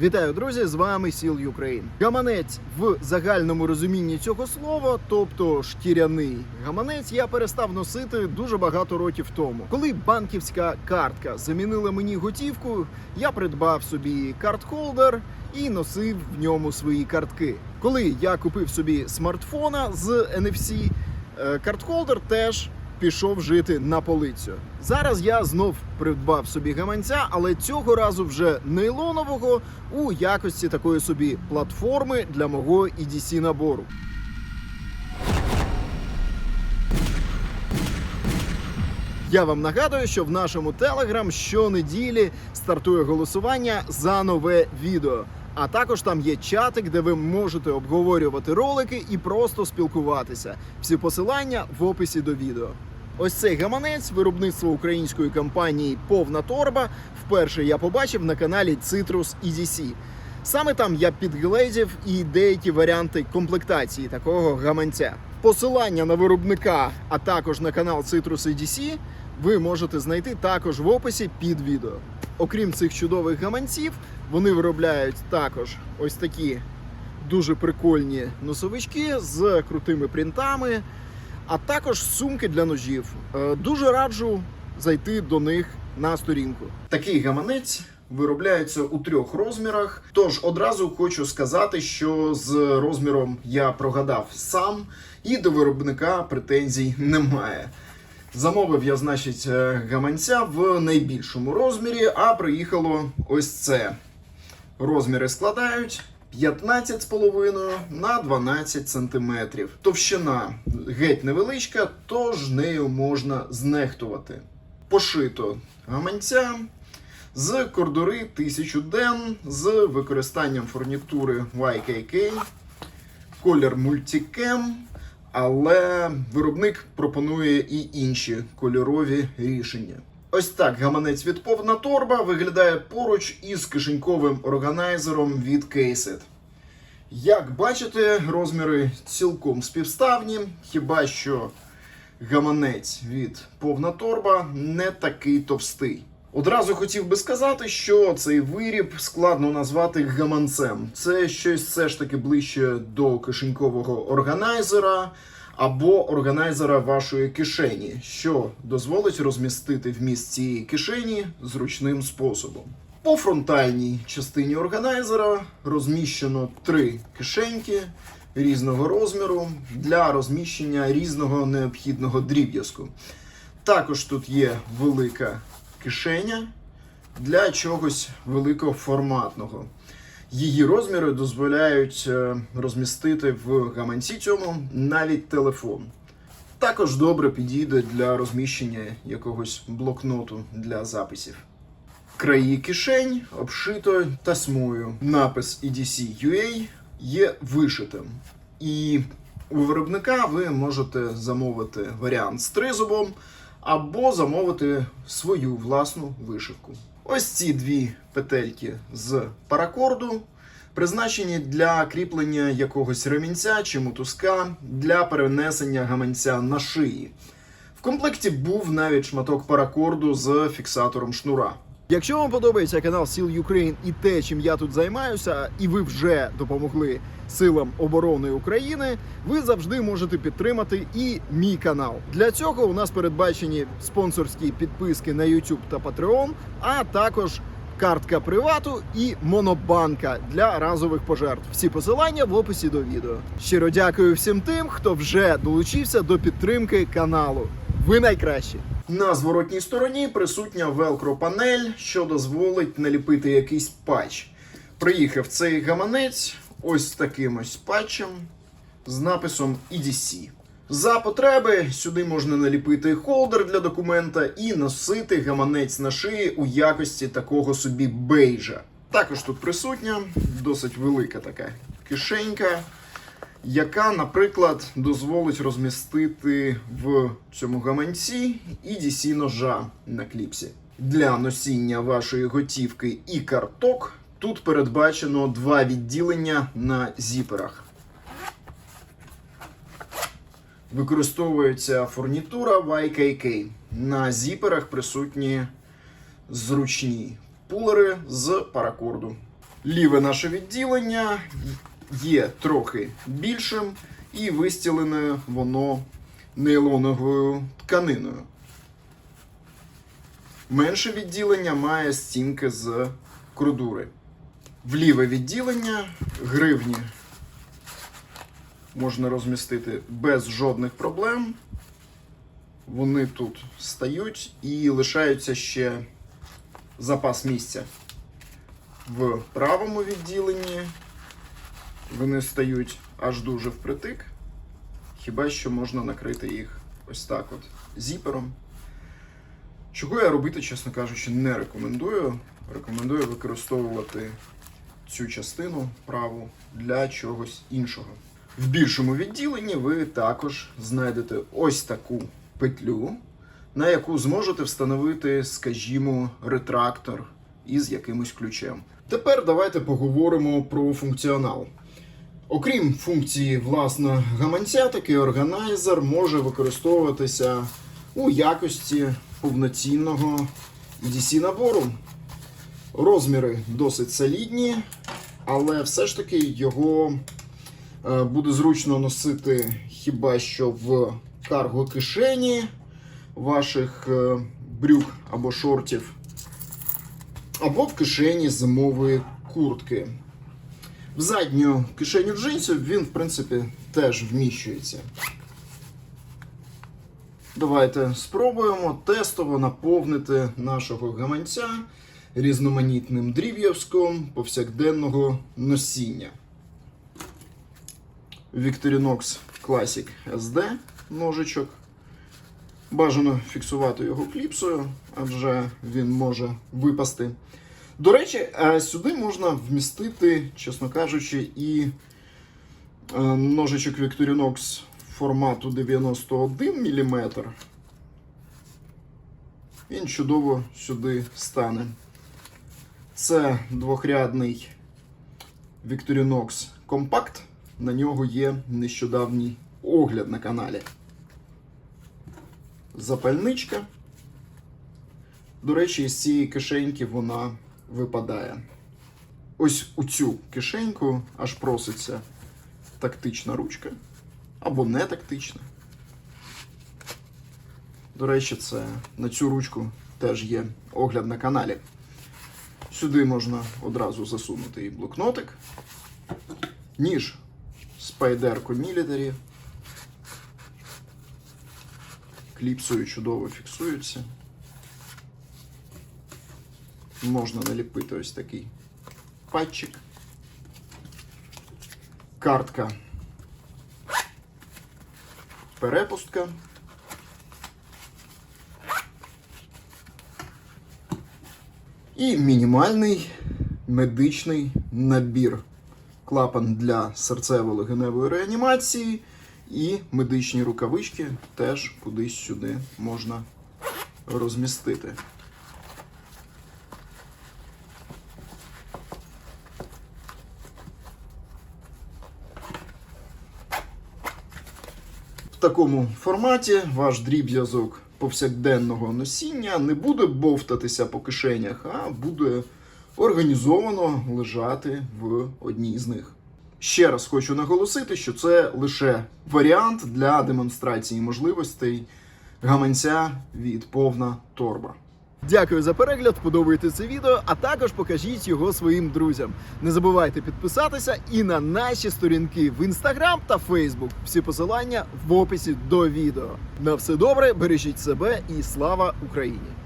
Вітаю, друзі! З вами Сіл Юкрейн. Гаманець в загальному розумінні цього слова, тобто шкіряний гаманець, я перестав носити дуже багато років тому. Коли банківська картка замінила мені готівку, я придбав собі карт-холдер і носив в ньому свої картки. Коли я купив собі смартфона з NFC, е, карт-холдер теж пішов жити на полицю. Зараз я знов придбав собі гаманця, але цього разу вже нейлонового у якості такої собі платформи для мого EDC набору. Я вам нагадую, що в нашому телеграм щонеділі стартує голосування за нове відео. А також там є чатик, де ви можете обговорювати ролики і просто спілкуватися. Всі посилання в описі до відео. Ось цей гаманець виробництва української компанії Повна торба. Вперше я побачив на каналі Citrus EDC. Саме там я підгледів і деякі варіанти комплектації такого гаманця. Посилання на виробника, а також на канал Citrus EDC ви можете знайти також в описі під відео. Окрім цих чудових гаманців, вони виробляють також ось такі дуже прикольні носовички з крутими принтами, а також сумки для ножів. Е, Дуже раджу зайти до них на сторінку. Такий гаманець виробляється у трьох розмірах. Тож одразу хочу сказати, що з розміром я прогадав сам, і до виробника претензій немає. Замовив я, значить, е, гаманця в найбільшому розмірі, а приїхало ось це. Розміри складають 15,5 на 12 сантиметрів. Товщина геть невеличка, тож нею можна знехтувати. Пошито гаманця з кордори 1000 ден з використанням фурнітури YKK, колір Multicam, але виробник пропонує і інші кольорові рішення. Ось так гаманець від повна торба виглядає поруч із кишеньковим органайзером від Кейсет. Як бачите, розміри цілком співставні, хіба що гаманець від повна торба не такий товстий. Одразу хотів би сказати, що цей виріб складно назвати гаманцем. Це щось все ж таки ближче до кишенькового органайзера або органайзера вашої кишені, що дозволить розмістити вміст цієї кишені зручним способом. По фронтальній частині органайзера розміщено три кишеньки різного розміру для розміщення різного необхідного дріб'язку. Також тут є велика кишеня для чогось великоформатного. Її розміри дозволяють е, розмістити в гаманці цьому навіть телефон. Також добре підійде для розміщення якогось блокноту для записів. Краї кишень обшито тасьмою. Напис EDC UA є вишитим. І у виробника ви можете замовити варіант з тризубом або замовити свою власну вишивку. Ось ці дві петельки з паракорду призначені для кріплення якогось ремінця чи мотузка для перенесення гаманця на шиї. В комплекті був навіть шматок паракорду з фіксатором шнура. Якщо вам подобається канал Сіл Юкрейн і те, чим я тут займаюся, і ви вже допомогли силам оборони України, ви завжди можете підтримати і мій канал. Для цього у нас передбачені спонсорські підписки на YouTube та Patreon, а також картка привату і монобанка для разових пожертв. Всі посилання в описі до відео. Щиро дякую всім тим, хто вже долучився до підтримки каналу. Ви найкращі. На зворотній стороні присутня велкро панель, що дозволить наліпити якийсь патч. Приїхав цей гаманець ось таким ось патчем з написом EDC. За потреби сюди можна наліпити холдер для документа і носити гаманець на шиї у якості такого собі бейджа. Також тут присутня досить велика така кишенька, яка, наприклад, дозволить розмістити в цьому гаманці EDC ножа на кліпсі. Для носіння вашої готівки і карток тут передбачено два відділення на зіперах. Використовується фурнітура YKK. На зіперах присутні зручні пулери з паракорду. Ліве наше відділення є трохи більшим і вистілене воно нейлоновою тканиною. Менше відділення має стінки з крудури. В ліве відділення гривні можна розмістити без жодних проблем. Вони тут стають і лишаються ще запас місця. В правому відділенні вони стають аж дуже впритик. Хіба що можна накрити їх ось так от зіпером. Чого я робити, чесно кажучи, не рекомендую. Рекомендую використовувати цю частину праву для чогось іншого. В більшому відділенні ви також знайдете ось таку петлю, на яку зможете встановити, скажімо, ретрактор із якимось ключем. Тепер давайте поговоримо про функціонал. Окрім функції власне гаманця, такий органайзер може використовуватися у якості повноцінного EDC набору. Розміри досить солідні, але все ж таки його е, буде зручно носити хіба що в карго кишені ваших е, брюк або шортів, або в кишені зимової куртки. В задню кишеню джинсів він, в принципі, теж вміщується. Давайте спробуємо тестово наповнити нашого гаманця різноманітним дріб'язком повсякденного носіння. Victorinox Classic SD ножичок. Бажано фіксувати його кліпсою, адже він може випасти. До речі, е, сюди можна вмістити, чесно кажучи, і е, ножичок Victorinox формату 91 мм. Він чудово сюди стане. Це двохрядний Victorinox Compact. На нього є нещодавній огляд на каналі. Запальничка. До речі, із цієї кишеньки вона випадає. Ось у цю кишеньку аж проситься тактична ручка. Або не тактична. До речі, це на цю ручку теж є огляд на каналі. Сюди можна одразу засунути і блокнотик, ніж Spyderco Military. Кліпсою чудово фіксується. Можна наліпити ось такий патчик. Картка. Перепустка. І мінімальний медичний набір. Клапан для серцево-легеневої реанімації і медичні рукавички теж кудись сюди можна розмістити. Такому форматі ваш дріб'язок повсякденного носіння не буде бовтатися по кишенях, а буде організовано лежати в одній з них. Ще раз хочу наголосити, що це лише варіант для демонстрації можливостей гаманця від повна торба. Дякую за перегляд, подобайте це відео, а також покажіть його своїм друзям. Не забувайте підписатися і на наші сторінки в інстаграм та Фейсбук. Всі посилання в описі до відео. На все добре, бережіть себе і слава Україні!